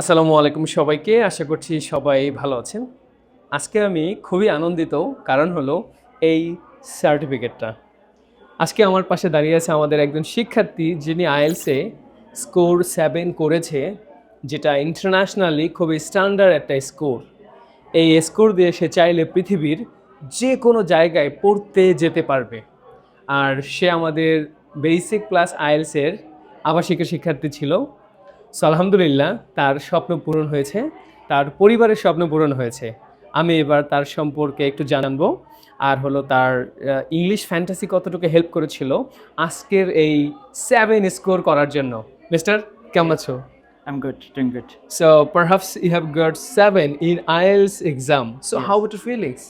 আসসালামু আলাইকুম সবাইকে, আশা করছি সবাই ভালো আছেন। আজকে আমি খুবই আনন্দিত, কারণ হলো এই সার্টিফিকেটটা আজকে আমার পাশে দাঁড়িয়ে আছে আমাদের একজন শিক্ষার্থী, যিনি আইএলসে স্কোর সেভেন করেছে, যেটা ইন্টারন্যাশনালি খুবই স্ট্যান্ডার্ড একটা স্কোর এই স্কোর দিয়ে সে চাইলে পৃথিবীর যে কোনো জায়গায় পড়তে যেতে পারবে। আর সে আমাদের বেসিক প্লাস আইএলসের আবাসিকের শিক্ষার্থী ছিল। সো আলহামদুলিল্লাহ তার স্বপ্ন পূরণ হয়েছে তার পরিবারের স্বপ্ন পূরণ হয়েছে আমি এবার তার সম্পর্কে একটু জানাব আর হলো তার ইংলিশ ফ্যান্টাসি কতটুকু হেল্প করেছিল আজকের এই সেভেন স্কোর করার জন্য মিস্টার কেমন আছো I'm good, doing good. So perhaps you have got seven in IELTS exam. So Yes. how about your feelings?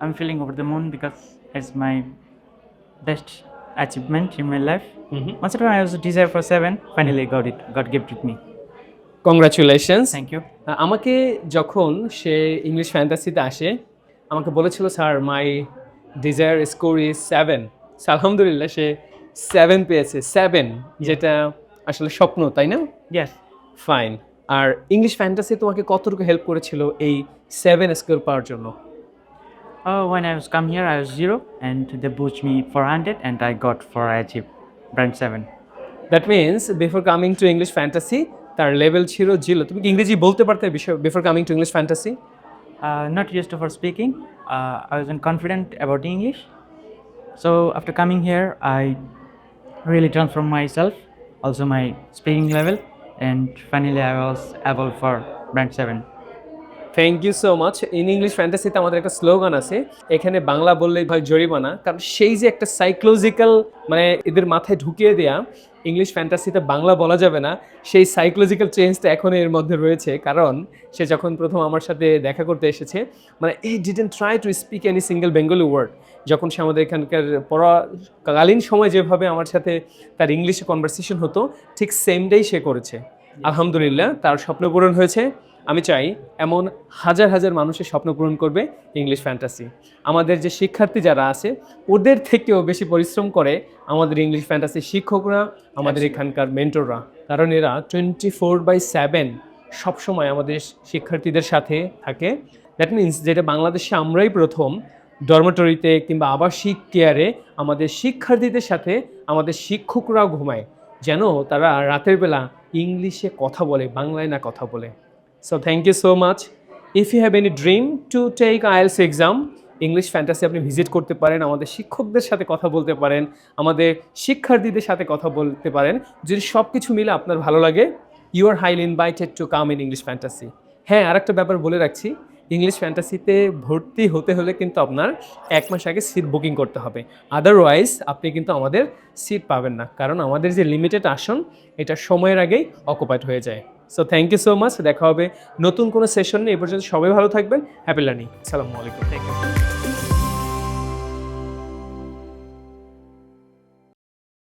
I'm feeling over the moon because it's my best achievement in my life. Mhm. Once upon I was a desire for seven, finally got it. God gifted me. Congratulations. Thank you. আহ, আমাকে যখন সে English ফ্যান্টাসিতে আসে আমাকে বলেছিল sir my desire score is seven আলহামদুলিল্লাহ সে seven পেয়েছে সেভেন যেটা আসলে স্বপ্ন তাই না Yes. ফাইন আর ইংলিশ ফ্যান্টাসি তোমাকে কতটুকু হেল্প করেছিল এই সেভেন স্কোর পাওয়ার জন্য Oh, when I was come here, I was zero, and they boosted me 400, and I got four. I achieved brand seven. That means before coming to English fantasy তার level ছিল zero তুমি কি ইংরেজি বলতে পারতে বিষয় before coming to English fantasy Uh, not used to for speaking. Uh, I wasn't confident about English. So after coming here, I really transformed myself, also my speaking level, and finally I was able for brand seven. Thank you so much in English ফ্যান্টাসিতে আমাদের একটা slogan আছে, এখানে বাংলা বললেই হয় জরিমানা। কারণ সেই যে একটা সাইকোলজিক্যাল মানে এদের মাথায় ঢুকিয়ে দেয়া ইংলিশ ফ্যান্টাসিতে বাংলা বলা যাবে না, সেই সাইকোলজিক্যাল চেঞ্জটা এখন এর মধ্যে রয়েছে। কারণ সে যখন প্রথম আমার সাথে দেখা করতে এসেছে মানে এই didn't try to speak any single Bengali word যখন সে আমাদের এখানকার পড়াকালীন সময় যেভাবে আমার সাথে তার ইংলিশে কনভারসেশন হতো, ঠিক সেমটাই সে করেছে। আলহামদুলিল্লাহ, তার স্বপ্ন পূরণ হয়েছে। আমি চাই এমন হাজার হাজার মানুষের স্বপ্ন পূরণ করবে ইংলিশ ফ্যান্টাসি। আমাদের যে শিক্ষার্থী যারা আছে ওদের থেকেও বেশি পরিশ্রম করে আমাদের ইংলিশ ফ্যান্টাসি শিক্ষকরা আমাদের এখানকার মেন্টররা। কারণ এরা টোয়েন্টি ফোর বাই সেভেন সবসময় আমাদের শিক্ষার্থীদের সাথে থাকে। দ্যাট মিন্স যেটা বাংলাদেশে আমরাই প্রথম ডরমেটরিতে কিংবা আবাসিক কেয়ারে আমাদের শিক্ষার্থীদের সাথে আমাদের শিক্ষকরাও ঘুমায়। যেন তারা রাতের বেলা ইংলিশে কথা বলে বাংলায় না কথা বলে। So thank you so much if you have any dream to take IELTS exam English fantasy আপনি ভিজিট করতে পারেন, আমাদের শিক্ষকদের সাথে কথা বলতে পারেন, আমাদের শিক্ষার্থীদের সাথে কথা বলতে পারেন, যদি সব কিছু মিলে আপনার ভালো লাগে you are highly invited to come in English fantasy হ্যাঁ আরেকটা ব্যাপার বলে রাখছি ইংলিশ ফ্যান্টাসিতে ভর্তি হতে হলে কিন্তু আপনার এক মাস আগে সিট বুকিং করতে হবে। আদারওয়াইজ আপনি কিন্তু আমাদের সিট পাবেন না। কারণ আমাদের যে লিমিটেড আসন, এটা সময়ের আগেই অকুপাইড হয়ে যায়। So thank you so much দেখা হবে নতুন কোনো সেশন নিয়ে। এ পর্যন্ত সবাই ভালো থাকবেন। হ্যাপি লার্নিং সালামু আলাইকুম থ্যাংক ইউ